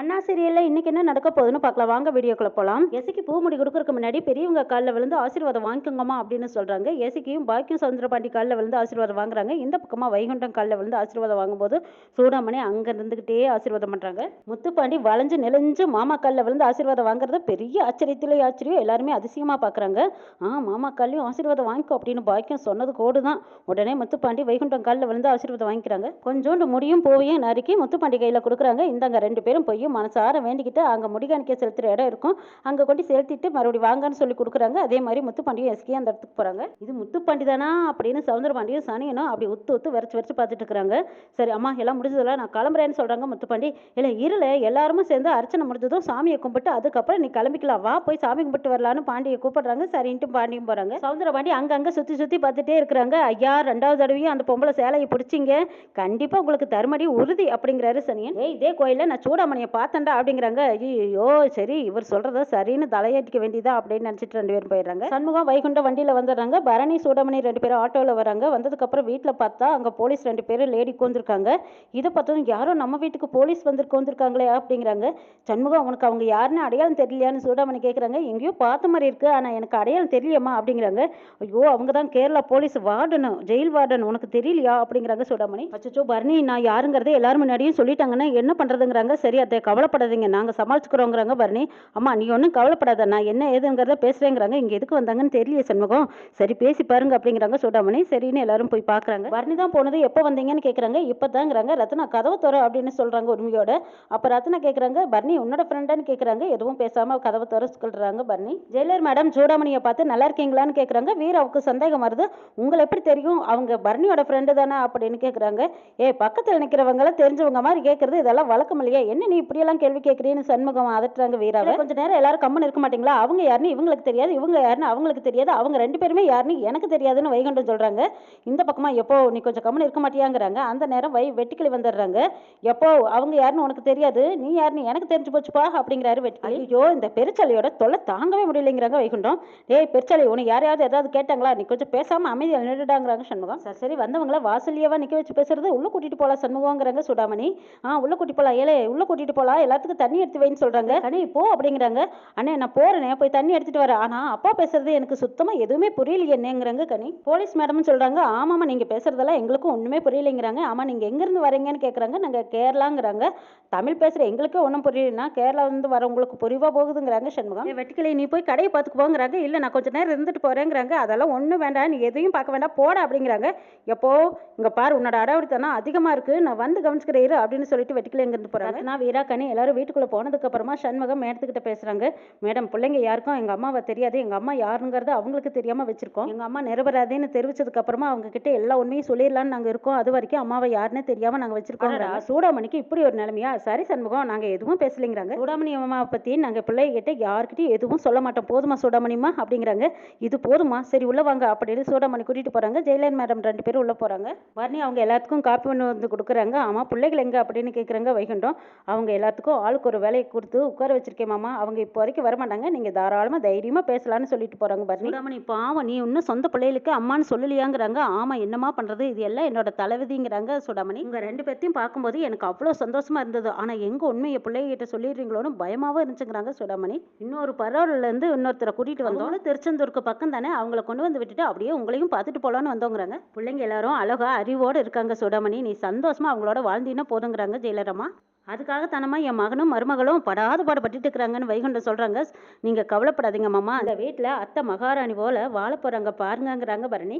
அண்ணா சீரியலில் இன்னைக்கு என்ன நடக்க போகுதுன்னு பார்க்கலாம். வாங்க வீடியோக்குள்ள போகலாம் எசிக்கு பூ முடி கொடுக்கறதுக்கு முன்னாடி பெரியவங்க காலில் விழுந்து ஆசீர்வாதம் வாங்கிக்கோங்கம்மா அப்படின்னு சொல்கிறாங்க எசிக்கியும் பாக்கியம் சவுந்தரபாண்டி காலில் விழுந்து ஆசீர்வாதம் வாங்குறாங்க. இந்த பக்கமாக வைகுண்டம் காலில் விழுந்து ஆசீர்வாதம் வாங்கும்போது சூடாமணி அங்கே இருந்துக்கிட்டே ஆசீர்வாதம் பண்ணுறாங்க முத்துப்பாண்டி வளைஞ்சு நெளிஞ்சு மாமா காலில் விழுந்து ஆசீர்வாதம் வாங்குறது பெரிய ஆச்சரியத்திலே ஆச்சரியம் எல்லாருமே அதிசயமாக பார்க்குறாங்க. ஆ மாமா காலையும் ஆசீர்வாதம் வாங்கிக்கோ அப்படின்னு பாக்கியம் சொன்னது கோடு தான் உடனே முத்துப்பாண்டி வைகுண்டம் காலில் விழுந்து ஆசீர்வாதம் வாங்கிக்கிறாங்க. கொஞ்சோண்டு முடியும் போவையும் நறுக்கி முத்துப்பாண்டி கையில் கொடுக்குறாங்க. இந்தாங்க ரெண்டு பேரும் போய் மனசார வேண்டிக்கிட்டு அங்கே முடிகாணிக்க செலுத்துகிற இடம் இருக்கும். அங்கே கொண்டு செலுத்திட்டு மறுபடியும் வாங்கன்னு சொல்லி கொடுக்குறாங்க. அதே மாதிரி முத்துப்பாண்டியும் எஸ்கே அந்த இடத்துக்கு போகிறாங்க இது முத்துப்பாண்டி தானா அப்படின்னு சவுந்தரபாண்டியும் சனியனும் அப்படி உத்து உத்து வரைச்சி வரைச்சி பார்த்துட்டு இருக்கிறாங்க. சரி அம்மா எல்லாம் முடிஞ்சதெல்லாம் நான் கிளம்புறேன்னு சொல்கிறாங்க முத்துப்பாண்டி. இல்லை இருள எல்லாருமே சேர்ந்து அர்ச்சனை முடிஞ்சதும் சாமியை கும்பிட்டு அதுக்கப்புறம் நீ கிளம்பிக்கலாம். வா போய் சாமி கும்பிட்டு வரலான்னு பாண்டியை கூப்பிடுறாங்க. சரின்ட்டு பாண்டியும் போகிறாங்க சவுந்தரபாண்டி அங்கங்கே சுற்றி சுற்றி பார்த்துட்டே இருக்கிறாங்க. ஐயா ரெண்டாவது தடவையும் அந்த பொம்பளை சேலையை பிடிச்சிங்க. கண்டிப்பாக உங்களுக்கு தருமடி உறுதி அப்படிங்கிறாரு சனியன். ஏய் இதே கோயிலில் நான் சூடாமணியை பார்த்தேன்டா அப்படிங்கிறாங்க. ஐயோ சரி இவர் சொல்கிறத சரின்னு தலையாட்டிக்க வேண்டியதா அப்படின்னு நினச்சிட்டு ரெண்டு பேரும் போயிடுறாங்க. சண்முகம் வைகுண்ட வண்டியில் வந்துடுறாங்க. பரணி சூடமணி ரெண்டு பேரும் ஆட்டோவில் வராங்க. வந்ததுக்கப்புறம் வீட்டில் பார்த்தா அங்கே போலீஸ் ரெண்டு பேரும் லேடி உட்காந்துருக்காங்க இதை பார்த்ததும் யாரோ நம்ம வீட்டுக்கு போலீஸ் வந்து உட்காந்துருக்காங்களே அப்படிங்கிறாங்க. சண்முகம் உனக்கு அவங்க யாருன்னு அடையாளம் தெரியலையான்னு சூடாமணி கேட்குறாங்க எங்கேயோ பார்த்த மாதிரி இருக்கு. ஆனால் எனக்கு அடையாளம் தெரியலையம்மா அப்படிங்கிறாங்க. ஐயோ அவங்க தான் கேரளா போலீஸ் வார்டனு ஜெயில் வார்டன். உனக்கு தெரியலையா அப்படிங்கிறாங்க சூடாமணி. அச்சோ பரணி நான் யாருங்கிறதே எல்லாரும் முன்னாடியும் சொல்லிட்டாங்கன்னா என்ன பண்ணுறதுங்கிறாங்க சரி அதை கவலைப்படாதீங்க. நாங்கள் சமாளிச்சுக்கிறோங்கிறாங்க பரணி. அம்மா நீ ஒன்றும் கவலைப்படாத. நான் என்ன ஏதுங்கிறத பேசுகிறேங்கிறாங்க இங்கே எதுக்கு வந்தாங்கன்னு தெரியல சண்முகம். சரி பேசி பாருங்க அப்படிங்கிறாங்க சூடாமணி. சரின்னு எல்லாரும் போய் பார்க்குறாங்க பரணி தான் போனது. எப்போ வந்தீங்கன்னு கேட்குறாங்க இப்போ தாங்கிறாங்க ரத்னா கதவை தோற அப்படின்னு சொல்கிறாங்க உரிமையோட. அப்போ ரத்னா கேட்குறாங்க பரணி உன்னோட ஃப்ரெண்டான்னு கேட்குறாங்க எதுவும் பேசாமல் கதவை தோற சொல்கிறாங்க பரணி. ஜெயிலர் மேடம் சூடாமணியை பார்த்து நல்லா இருக்கீங்களான்னு கேட்குறாங்க வீராவுக்கு சந்தேகம் வருது. உங்களை எப்படி தெரியும்? அவங்க பரணியோட ஃப்ரெண்டு தானே? அப்படின்னு கேட்குறாங்க ஏ பக்கத்தில் நிற்கிறவங்களாம் தெரிஞ்சவங்க மாதிரி கேட்குறது இதெல்லாம் வழக்கம் இல்லையா. என்ன நீ இப்படியெல்லாம் கேள்வி கேட்குறீன்னு சண்முகம் அதட்டுறாங்க வீராவை. கொஞ்ச நேரம் எல்லாரும் கம்மன் இருக்க மாட்டீங்களா? அவங்க யாருன்னு இவங்களுக்கு தெரியாது இவங்க யாருன்னு அவங்களுக்கு தெரியாது அவங்க ரெண்டு பேருமே யாருன்னு எனக்கு தெரியாதுன்னு வைகுண்டம் சொல்கிறாங்க இந்த பக்கமா எப்போ நீ கொஞ்சம் கம்மன் இருக்க மாட்டியாங்கிறாங்க. அந்த நேரம் வை வெட்டிக்கிளி வந்துடுறாங்க. எப்போ அவங்க யாருன்னு உனக்கு தெரியாது நீ யாருன்னு எனக்கு தெரிஞ்சு போச்சுப்பா அப்படிங்கிறாரு வெட்டிக்கிளி. ஐயோ இந்த பெருச்சாலையோட தொல்லை தாங்கவே முடியலைங்கிறாங்க வைகுண்டம். டேய் பெருச்சாலை உனக்கு யாரையாவது ஏதாவது கேட்டாங்களா? நீ கொஞ்சம் பேசாம அமைதியாக நின்றுடாங்கிறாங்க சண்முகம். சரி சரி வந்தவங்கள வாசலியவா நிக்க வச்சு பேசுறது? உள்ள கூட்டிட்டு போலாம் சண்முகங்கிறாங்க சுடாமணி. ஆ உள்ள கூட்டிட்டு போலாம். ஏலே உள்ள கூட்டிட்டு போலாம் எல்லாத்துக்கும் தண்ணி எடுத்து வைன்னு சொல்றாங்க. கனி போ அப்படிங்கிறாங்க. அண்ணே நான் போறேனே போய் தண்ணி எடுத்துட்டு வரேன். ஆனா அப்பா பேசுறது எனக்கு சுத்தமா எதுவுமே புரியலையே என்னங்கிறாங்க கனி. போலீஸ் மேடம்னு சொல்றாங்க. ஆமாமா நீங்க பேசுறதெல்லாம் எங்களுக்கும் ஒண்ணுமே புரியலைங்கிறாங்க. ஆமா நீங்க எங்க இருந்து வரீங்கன்னு கேக்குறாங்க. நாங்க கேரளாங்கிறாங்க. தமிழ் பேசுற எங்களுக்கே ஒன்றும் புரியலனா கேரளா இருந்து வரவங்களுக்கு புரிவா போகுதுங்கிறாங்க சண்முகம். "ஏய், வெட்டுக்கிளி நீ போய் கடையை பார்த்துக்கு போங்கிறாங்க. இல்ல நான் கொஞ்ச நேரம் இருந்துட்டு போறேங்கிறாங்க. அதெல்லாம் ஒண்ணும் வேண்டாம். நீ எதையும் பார்க்க வேண்டாம். போட அப்படிங்கிறாங்க. எப்போ? இங்க பாரு உன்னோட அடாவடித்தனம் அதிகமா இருக்கு. நான் வந்து கவனிச்சுக்கிறேன் அப்படின்னு சொல்லிட்டு வெட்டுக்கிளி எங்கிருந்து போறாங்க. நான் வீரா கனி எல்லாரும் வீட்டுக்குள்ள போனதுக்கு அப்புறமா சண்முகம் மேடத்துக்கிட்ட பேசுறாங்க. மேடம் பிள்ளைங்க யாருக்கும் எங்க அம்மாவை தெரியாது. எங்க அம்மா யாருங்கிறது அவங்களுக்கு தெரியாம வச்சிருக்கோம். எங்க அம்மா நிரபராதின்னு தெரிவிச்சதுக்கு அப்புறமா அவங்க கிட்ட எல்லா உண்மையும் சொல்லிடலாம்னு நாங்க இருக்கோம். அது வரைக்கும் அம்மாவை யாருன்னு தெரியாம நாங்க வச்சிருக்கோம் சூடாமணிக்கு இப்படி ஒரு நிலைமையா? சரி சண்முகம் நாங்க எதுவும் பேசலைங்கிறாங்க. சூடாமணி அம்மாவை பத்தி நாங்க பிள்ளைகிட்ட யார்கிட்டயும் எதுவும் சொல்ல மாட்டோம். போதுமா சூடாமணிமா அப்படிங்கிறாங்க. இது போதுமா? சரி உள்ள வாங்க அப்படின்னு சூடாமணி கூட்டிட்டு போறாங்க. ஜெயலலிதா மேடம் ரெண்டு பேரும் உள்ள போறாங்க. வர்ணி அவங்க எல்லாத்துக்கும் காப்பி பண்ணி வந்து கொடுக்குறாங்க. ஆமா பிள்ளைகள் எங்க அப்படின்னு கேக்குறாங்க வைகுண்டம். அவங்க எல்லாத்துக்கும் ஆளுக்கு ஒரு வேலையை கொடுத்து உட்கார வச்சிருக்கேன் மாமா. அவங்க இப்போ வரைக்கும் வரமாட்டாங்க. நீங்க தாராளமா தைரியமா பேசலாம்னு சொல்லிட்டு போறாங்க பரணி சூடாமணி பாவம் நீ இன்னும் சொந்த பிள்ளைகளுக்கு அம்மான்னு சொல்லலையாங்கிறாங்க. ஆமா என்னமா பண்றது? இது எல்லாம் என்னோட தலைவிதிங்கிறாங்க சூடாமணி. உங்க ரெண்டு பேர்த்தையும் பார்க்கும்போது எனக்கு அவ்வளோ சந்தோஷமா இருந்தது. ஆனா எங்க உண்மையை பிள்ளைகிட்ட சொல்லிடுறீங்களோன்னு பயமாவும் இருந்துச்சுங்கிறாங்க சூடாமணி. இன்னொரு பரவல்ல இருந்து இன்னொருத்தரை கூட்டிட்டு வந்தோம். திருச்செந்தூருக்கு பக்கம் தானே? அவங்கள கொண்டு வந்து விட்டுட்டு அப்படியே உங்களையும் பார்த்துட்டு போலான்னு வந்தோங்கிறாங்க. பிள்ளைங்க எல்லாரும் அழகா அறிவோடு இருக்காங்க சூடாமணி. நீ சந்தோஷமா அவங்களோட வாழ்ந்தீங்கன்னா போதுங்கிறாங்க ஜெயலலிதா அதுக்காக தானம்மா என் மகனும் மருமகளும் படாத பாடுபட்டுட்டு இருக்கிறாங்கன்னு வைகுண்டம் சொல்றாங்க. நீங்க கவலைப்படாதீங்க மாமா. அந்த வீட்டில் அத்தை மகாராணி போல வாழ போறாங்க பாருங்கங்கிறாங்க பரணி.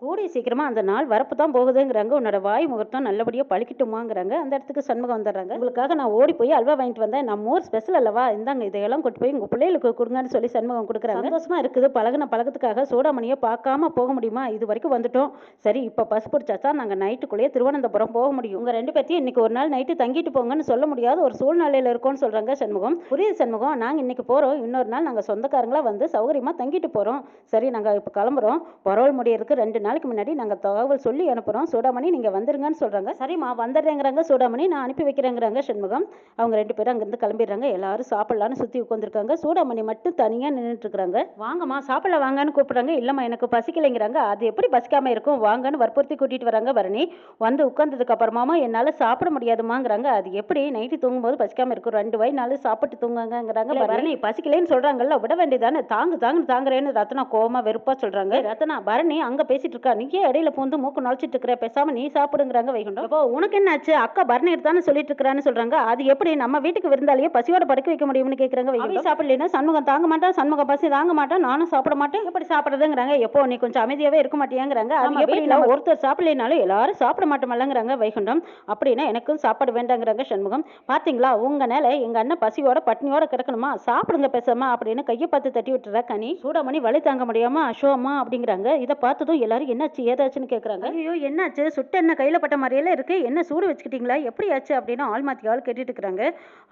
கூடிய சீக்கிரமா அந்த நாள் வரப்பு தான் போகுதுங்கிறாங்க. உன்னோட வாய் முகூர்த்தம் நல்லபடியாக பழிக்கட்டுமாங்கிறாங்க. அந்த இடத்துக்கு சண்முகம் வந்துடுறாங்க. உங்களுக்காக நான் ஓடி போய் அல்வா வாங்கிட்டு வந்தேன். நம்ம ஊர் ஸ்பெஷல் அல்லவா? இந்தாங்க இதையெல்லாம் கொண்டு போய் உங்கள் பிள்ளைகளுக்கு கொடுங்கன்னு சொல்லி சண்முகம் கொடுக்குறாங்க. சந்தோஷமா இருக்குது. பழகுன பழக்கத்துக்காக சூடாமணியை பார்க்காம போக முடியுமா? இது வரைக்கும் வந்துட்டோம். சரி இப்போ பஸ் பிடிச்சாச்சா? நாங்கள் நைட்டுக்குள்ளேயே திருவனந்தபுரம் போக முடியும். உங்கள் ரெண்டு பேர்த்தையும் இன்னைக்கு ஒரு நாள் நைட்டு தங்கிட்டு போங்கன்னு சொல்ல முடியாத ஒரு சூழ்நிலையில் இருக்கோம்னு சொல்கிறாங்க சண்முகம். புரியுது சண்முகம். நாங்கள் இன்னைக்கு போகிறோம் இன்னொரு நாள் நாங்கள் சொந்தக்காரங்களாக வந்து சௌகரியமாக தங்கிட்டு போகிறோம் சரி நாங்கள் இப்போ கிளம்புறோம். பரவல் முடியறதுக்கு ரெண்டு நாளைக்கு முன்னாடி நாங்கள் தகவல் சொல்லி அனுப்புகிறோம் சூடாமணி நீங்கள் வந்துருங்கன்னு சொல்கிறாங்க சரிம்மா வந்துடுறேங்கிறாங்க சூடாமணி. நான் அனுப்பி வைக்கிறேங்கிறாங்க சண்முகம். அவங்க ரெண்டு பேரும் அங்கேருந்து கிளம்பிடுறாங்க. எல்லாரும் சாப்பிட்லான்னு சுற்றி உட்காந்துருக்காங்க சூடாமணி மட்டும் தனியாக நின்றுட்டு இருக்காங்க வாங்கம்மா சாப்பிடல வாங்கன்னு கூப்பிட்றாங்க. இல்லைம்மா எனக்கு பசிக்கலைங்கிறாங்க. அது எப்படி பசிக்காமல் இருக்கும்? வாங்கன்னு வற்புறுத்தி கூட்டிகிட்டு வராங்க பரணி. வந்து உட்காந்ததுக்கு அப்புறமாமா என்னால் சாப்பிட முடியாதுமாங்கிறாங்க அது எப்படி? நைட்டு தூங்கும்போது பசிக்காமல் இருக்கும். ரெண்டு நாள் சாப்பிட்டு தூங்குங்கிறாங்க பரணி. பசிக்கலைன்னு சொல்கிறாங்கல்ல விட வேண்டியதானே? தாங்கு தாங்கு தாங்குறேன்னு ரத்னா கோவமா வெறுப்பா சொல்கிறாங்க ரத்னா பரணி அங்கே பேசிட்டு இருக்கா நீயே இடையில பூந்து மூக்கு நுழைச்சிட்டு இருக்கிற பேசாம நீ சாப்பிடுங்கிறாங்க வைகுண்டம். அப்போ உனக்கு என்னாச்சு? அக்கா பரணி தானே சொல்லிட்டு இருக்கிறான்னு சொல்றாங்க. அது எப்படி நம்ம வீட்டுக்கு விருந்தாலேயே பசியோட படுக்க வைக்க முடியும்னு கேட்குறாங்க வைகுண்டம். சாப்பிடலைன்னா சண்முகம் தாங்க மாட்டான் சண்முகம் பசி தாங்க மாட்டான் நானும் சாப்பிட மாட்டேன். எப்படி சாப்பிடுறதுங்கிறாங்க? எப்போ நீ கொஞ்சம் அமைதியாவே இருக்க மாட்டியாங்கிறாங்க. அது எப்படி ஒருத்தர் சாப்பிடலைனாலும் எல்லாரும் சாப்பிட மாட்டோமல்லங்கிறாங்க வைகுண்டம். அப்படின்னா எனக்கும் சாப்பாடு வேண்டாங்கிறாங்க சண்முகம். பாத்தீங்களா? உங்க நிலை எங்க அண்ணன் பசியோட பட்னியோட கிடக்கணுமா? சாப்பிடுங்க பேசாம அப்படின்னு கையை பார்த்து தட்டி விட்டுறா கனி. சூடாமணி வலி தாங்க முடியாம அசோமா அப்படிங்கிறாங்க. இதை பார்த்ததும் எல்லாரும் என்னாச்சு? ஏதாச்சுன்னு கேட்குறாங்க ஐயோ என்னாச்சு? சுட்டு என்ன கையில் பட்ட மாதிரியெல்லாம் இருக்கு. என்ன சூடு வச்சுக்கிட்டீங்களா? எப்படி ஆச்சு அப்படின்னு ஆள் மாற்றி ஆள் கேட்டுட்டு இருக்கிறாங்க.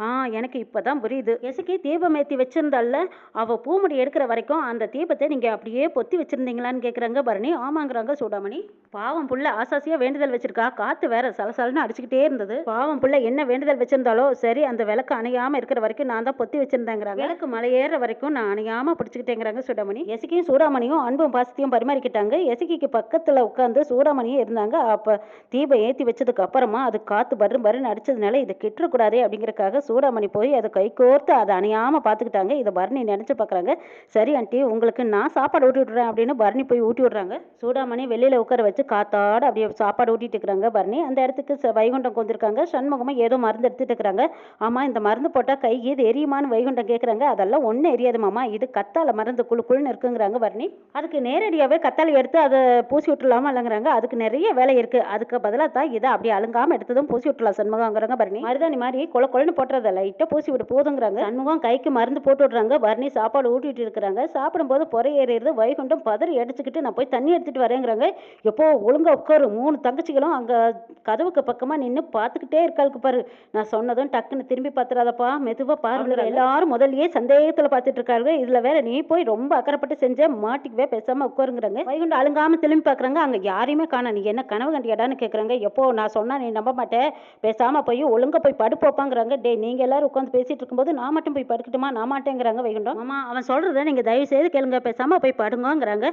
ஆ எனக்கு இப்போ தான் புரியுது. எசுக்கி தீபம் ஏற்றி வச்சிருந்தால அவ பூமுடி எடுக்கிற வரைக்கும் அந்த தீபத்தை நீங்கள் அப்படியே பொத்தி வச்சிருந்தீங்களான்னு கேட்குறாங்க பரணி. ஆமாங்கிறாங்க சூடாமணி. பாவம் புள்ள ஆசாசியா வேண்டுதல் வச்சிருக்கா. காற்று வேற சலசலன்னு அடிச்சுக்கிட்டே இருந்தது. பாவம் புள்ள என்ன வேண்டுதல் வச்சிருந்தாலோ சரி அந்த விளக்கு அணையாமல் இருக்கிற வரைக்கும் நான் தான் பொத்தி வச்சிருந்தேங்கிறாங்க. விளக்கு மலையேற வரைக்கும் நான் அணையாமல் பிடிச்சிக்கிட்டேங்கிறாங்க சூடாமணி. எசுக்கியும் சூடாமணியும் அன்பும் பாசத்தையும் பரிமாறிக்கிட்டாங்க. எசுக்கிக்கு பக்கத்தில் உட்காந்து சூடாமணியே இருந்தாங்க. அப்போ தீபம் ஏற்றி வச்சதுக்கு அப்புறமா அது காற்று பரு பருன்னு அடிச்சதுனால இதை கிட்டக்கூடாதே அப்படிங்கிறக்காக சூடாமணி போய் அதை கை கோர்த்து அதை அணியாமல் பார்த்துக்கிட்டாங்க இதை பரணி நினச்சி பார்க்குறாங்க சரி ஆண்டி உங்களுக்கு நான் சாப்பாடு ஊட்டி விட்றேன் அப்படின்னு பரணி போய் ஊட்டி விட்றாங்க. சூடாமணி வெளியில் உட்கார வச்சு காத்தாட அப்படியே சாப்பாடு ஊட்டிட்டு இருக்கிறாங்க பரணி. அந்த இடத்துக்கு வைகுண்டம் கொண்டிருக்காங்க. சண்முகமாக ஏதோ மருந்து எடுத்துட்டு இருக்கிறாங்க. ஆமாம் இந்த மருந்து போட்டால் கை இது எரியுமான்னு வைகுண்டம் கேட்குறாங்க அதெல்லாம் ஒன்றும் எரியாது மாமா. இது கத்தால மருந்து குழு குழுன்னு இருக்குங்கிறாங்க பரணி. அதுக்கு நேரடியாகவே கத்தாலை எடுத்து அதை பூசி விட்டுலாமா இல்லைங்கிறாங்க. அதுக்கு நிறைய வேலை இருக்கு. அதுக்கு பதிலாக தான் இதை அப்படியே அழுங்காம எடுத்ததும் பூசி விட்டுலாம் சண்முகங்கிறாங்க பரணி மருதாணி மாதிரி கொல கொலன்னு போட்டுறத லைட்டாக பூசி விட்டு போதுங்கிறாங்க. சண்முகம் கைக்கு மருந்து போட்டு விடுறாங்க. பரணி சாப்பாடு ஊட்டிட்டு இருக்கிறாங்க. சாப்பிடும்போது பொறை ஏறிடுது. வைகுண்டம் பதறி அடிச்சுக்கிட்டு நான் போய் தண்ணி எடுத்துட்டு வரேங்கிறாங்க. எப்போ ஒழுங்கா உட்காரு. மூணு தங்கச்சிகளும் அங்க கதவுக்கு பக்கமா நின்று பார்த்துக்கிட்டே இருக்காளுக்கு பாரு. நான் சொன்னதும் டக்குன்னு திரும்பி பார்த்துறாதப்பா. மெதுவா பாருங்க எல்லாரும் முதல்லயே சந்தேகத்துல பார்த்துட்டு இருக்காங்க இதுல வேற நீ போய் ரொம்ப அக்கறைப்பட்டு செஞ்ச மாட்டிக்கவே பேசாம உட்காருங்கிறாங்க. வைகுண்டம் அழுங்காம திரும்பி பார்க்குறாங்க அங்கே யாரையுமே காண நீ என்ன கனவு கண்டியாடான்னு கேட்குறாங்க எப்போ நான் சொன்னால் நீ நம்ப மாட்டேன் பேசாமல் போய் ஒழுங்காக போய் படுப்போப்பாங்கிறாங்க டே நீங்கள் எல்லாரும் உட்காந்து பேசிகிட்டு இருக்கும்போது நான் மட்டும் போய் படுக்கட்டுமா? நான் மாட்டேங்கிறாங்க வைகுண்டம். ஆமாம் அவன் சொல்கிறத நீங்கள் தயவு செய்து கேளுங்க. பேசாமல் போய் படுங்கங்கிறாங்க.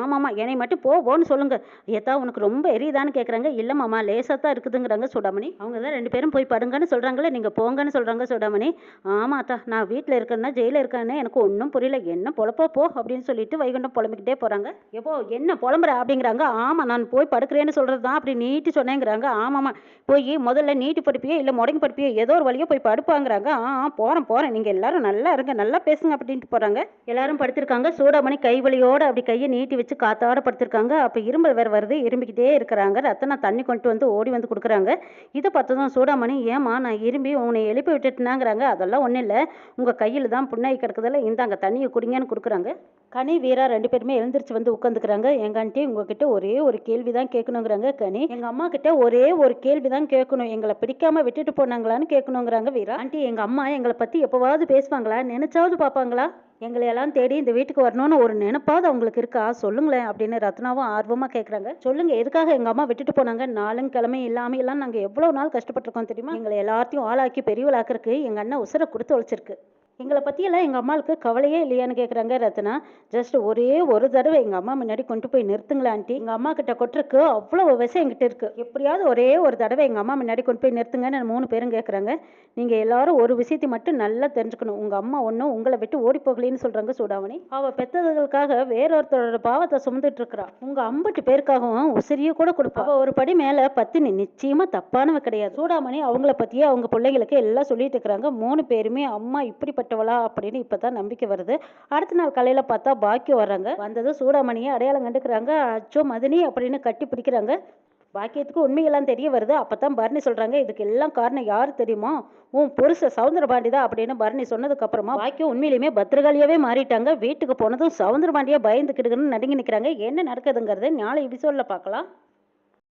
ஆமாம்மா என்னை மட்டும் போவோன்னு சொல்லுங்கள் சொல்லுங்க. ஏத்தா உனக்கு ரொம்ப எரியுதான்னு கேட்குறாங்க இல்ல மாமா தான் இருக்குதுங்கிறாங்க சுடாமணி. அவங்க தான் ரெண்டு பேரும் போய் படுங்கன்னு சொல்கிறாங்களே நீங்கள் போங்கன்னு சொல்கிறாங்க சுடாமணி. ஆமாத்தா நான் வீட்டில் இருக்கேன்னா ஜெயிலில் இருக்கேன்னு எனக்கு ஒன்றும் புரியல. என்ன பொழப்போ போ அப்படின்னு சொல்லிட்டு வைகுண்டம் புலம்பிக்கிட்டே போகிறாங்க எப்போ என்ன புலம்புற? அப்படிங்கிறாங்க. ஆமாம் நான் போய் படுக்கிறேன்னு சொல்கிறது தான் அப்படி நீட்டி சொன்னேங்கிறாங்க. ஆமாம்மா போய் முதல்ல நீட்டி படுப்பியோ இல்லை முடங்கி படுப்பியோ ஏதோ ஒரு வழியோ போய் படுப்பாங்கிறாங்க. ஆ போகிறேன் போகிறேன் நீங்கள் எல்லாரும் நல்லா இருங்க நல்லா பேசுங்க அப்படின்ட்டு போகிறாங்க எல்லாரும் படுத்திருக்காங்க. சூடாமணி கை வலியோடு அப்படி கையை நீட்டி வச்சு காத்தாட படுத்திருக்காங்க. அப்போ இரும்பல் வேறு வருது இரும்பிக்கிட்டே இருக்கிறாங்க. ரத்தனா தண்ணி கொண்டு வந்து ஓடி வந்து கொடுக்குறாங்க. இதை பார்த்ததும் சூடாமணி ஏமா நான் இரும்பி உன்னை எழுப்பி விட்டுட்டுனாங்கிறாங்க. அதெல்லாம் ஒன்றும் இல்லை. உங்கள் கையில் தான் புண்ணாகி கிடக்குதுல இந்தாங்க தண்ணியை குடிங்கன்னு கொடுக்குறாங்க. கனி வீரா ரெண்டு பேருமே எழுந்திரிச்சு வந்து உட்காந்துக்கிறாங்க எங்கள் ஆண்டி உங்ககிட்ட ஒரே ஒரு கேள்வி தான் கேட்கணுங்கிறாங்க கனி. எங்க அம்மா கிட்ட ஒரே ஒரு கேள்வி தான் கேட்கணும். எங்களை பிடிக்காம விட்டுட்டு போனாங்களான்னு கேட்கணுங்கிறாங்க வீரா. ஆண்டி எங்க அம்மா எங்களை பத்தி எப்பவாவது பேசுவாங்களா? நினைச்சாவது பார்ப்பாங்களா? எங்களை எல்லாம் தேடி இந்த வீட்டுக்கு வரணும்னு ஒரு நினைப்பாவது அவங்களுக்கு இருக்கா? சொல்லுங்களேன் அப்படின்னு ரத்னாவும் ஆர்வமா கேட்குறாங்க சொல்லுங்க எதுக்காக எங்க அம்மா விட்டுட்டு போனாங்க? நாளும் கிழமை இல்லாம எல்லாம் நாங்க எவ்வளவு நாள் கஷ்டப்பட்டிருக்கோம் தெரியுமா? எங்களை எல்லாத்தையும் ஆளாக்கி பெரியவளாக்கிறதுக்கு எங்க அண்ணன் உசுரை கொடுத்து ஒழிச்சிருக்கு. எங்களை பற்றியெல்லாம் எங்கள் அம்மாவுக்கு கவலையே இல்லையான்னு கேட்குறாங்க ரத்னா. ஜஸ்ட் ஒரே ஒரு தடவை எங்கள் அம்மா முன்னாடி கொண்டு போய் நிறுத்துங்களா ஆண்டி. எங்கள் அம்மா கிட்ட கொட்டுருக்கு அவ்வளோ விஷயம் எங்கிட்ட இருக்கு. எப்படியாவது ஒரே ஒரு தடவை எங்கள் அம்மா முன்னாடி கொண்டு போய் நிறுத்துங்கன்னு மூணு பேரும் கேட்குறாங்க நீங்கள் எல்லாரும் ஒரு விஷயத்தை மட்டும் நல்லா தெரிஞ்சுக்கணும். உங்கள் அம்மா ஒன்றும் உங்களை விட்டு ஓடி போகலின்னு சொல்கிறாங்க சூடாமணி. அவள் பெற்றதுகளுக்காக வேறொருத்தரோட பாவத்தை சுமந்துட்டு இருக்கிறா. உங்கள் அம்பட்டு பேருக்காகவும் உசிரியை கூட கொடுப்பா. அவள் ஒரு படி மேலே பத்தினி நிச்சயமாக தப்பானவ கிடையாது. சூடாமணி அவங்கள பற்றியே அவங்க பிள்ளைங்களுக்கு எல்லாம் சொல்லிட்டு இருக்கிறாங்க. மூணு பேருமே அம்மா இப்படிப்பட்டவளா அப்படின்னு இப்பதான் நம்பிக்கை வருது. அடுத்த நாள் காலையில பார்த்தா பாக்கியம் வர்றாங்க. வந்ததும் சூடாமணியை அடையாளம் கண்டுக்கிறாங்க. அச்சோ மதினி அப்படின்னு கட்டி பிடிக்கிறாங்க. பாக்கியத்துக்கு உண்மையெல்லாம் தெரிய வருது. அப்பதான் பரணி சொல்றாங்க இதுக்கு எல்லாம் காரணம் யாரு தெரியுமா? உன் புருஷ சவுந்தரபாண்டி தான் அப்படின்னு பரணி சொன்னதுக்கு அப்புறமா பாக்கியம் உண்மையிலுமே பத்திரகாளியாவே மாறிட்டாங்க. வீட்டுக்கு போனதும் சவுந்தரபாண்டியா பயந்துக்கிட்டுன்னு நடுங்கி நிக்கிறாங்க. என்ன நடக்குதுங்கிறது நாளை எபிசோட்ல பார்க்கலாம்.